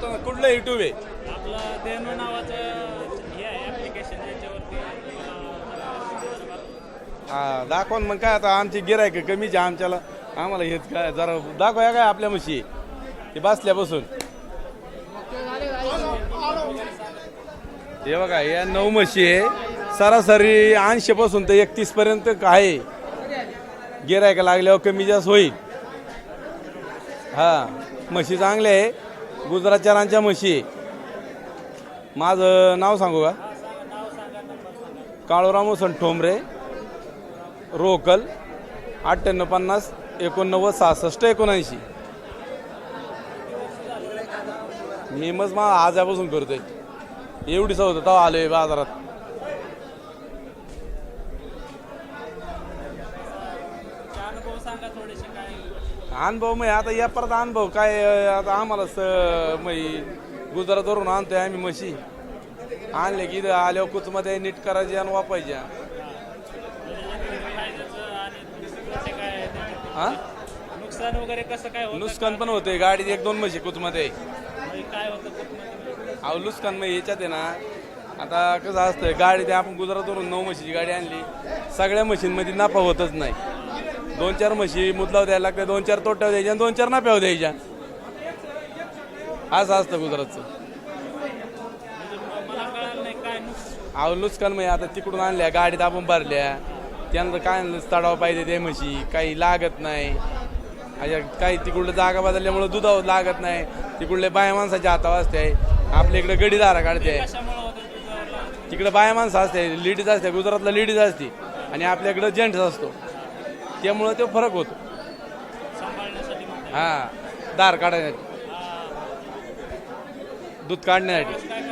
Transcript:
कुठलं युट्यूब आहे? आपलं देणू नावाचं हे आहे ॲप्लिकेशन ज्याच्यावरती अं, हा दाखवा ना मग काय आता आमची गिरायक कमीच आहे आमच्याला. आम्हाला हेच काय जरा दाखवा काय आपल्या म्हशी ते बसल्यापासून. हे बघा या नऊ म्हशी आहे. सरासरी ऐंशी पासून तर एकतीस पर्यंत आहे. गिरायका लागल्यावर कमी जास्त होईल. हा म्हशी चांगल्या आहे. गुजरातच्या म्हशी. माझं नाव सांगू का? काळूराम हुसन ठोंबरे रोकल अठ्ठ्याण्णव पन्नास एकोणनव्वद सहासष्ट एकोणऐंशी. मी मग मा आजापासून करतोय. एवढीच होतं तेव्हा आलोय बाजारात. अनुभव सांगा थोडेसे काय? अनुभव मग आता या परत अनुभव काय आता आम्हाला स मग गुजरातवरून आणतोय आम्ही म्हशी. आणले की आल्यावर कुचमध्ये नीट करायचे आणि वापायच्या त्याचे? हा? नुकसान वगैरे कसं काय होतं? नुकसान पण होते गाडीत एक दोन म्हशी कुचमध्ये. म्हणजे काय होतं अहो नुकसान मग याच्यात आहे ना आता कसं असतं गाडी ते आपण गुजरातवरून नऊ म्हशीची गाडी आणली. सगळ्या मशीनमध्ये नफा होतच नाही. दोन चार म्हशी मुदलाव द्यायला लागते दोन चार तोट्यावर द्यायच्या आणि दोन चार नाप्याव द्यायच्या. असं असतं गुजरातचं. अहो नुकसान म्हणजे आता तिकडून आणल्या गाडीत आपण भरल्या. त्यानंतर काय आणलं तडाव पाहिजे ते म्हशी काही लागत नाही. अशा काही तिकडलं जागा बदलल्यामुळे दुधावर लागत नाही. तिकडले बाया माणसाच्या हातावर असते आपल्या इकडे गडीदारा काढते. तिकडे बाया माणसं असते लेडीज असते गुजरातला लेडीज असते. आणि आपल्याकडे जेंट्स असतो. त्यामुळं तो फरक होतो. हा दार काढण्यासाठी. दूध काढण्यासाठी.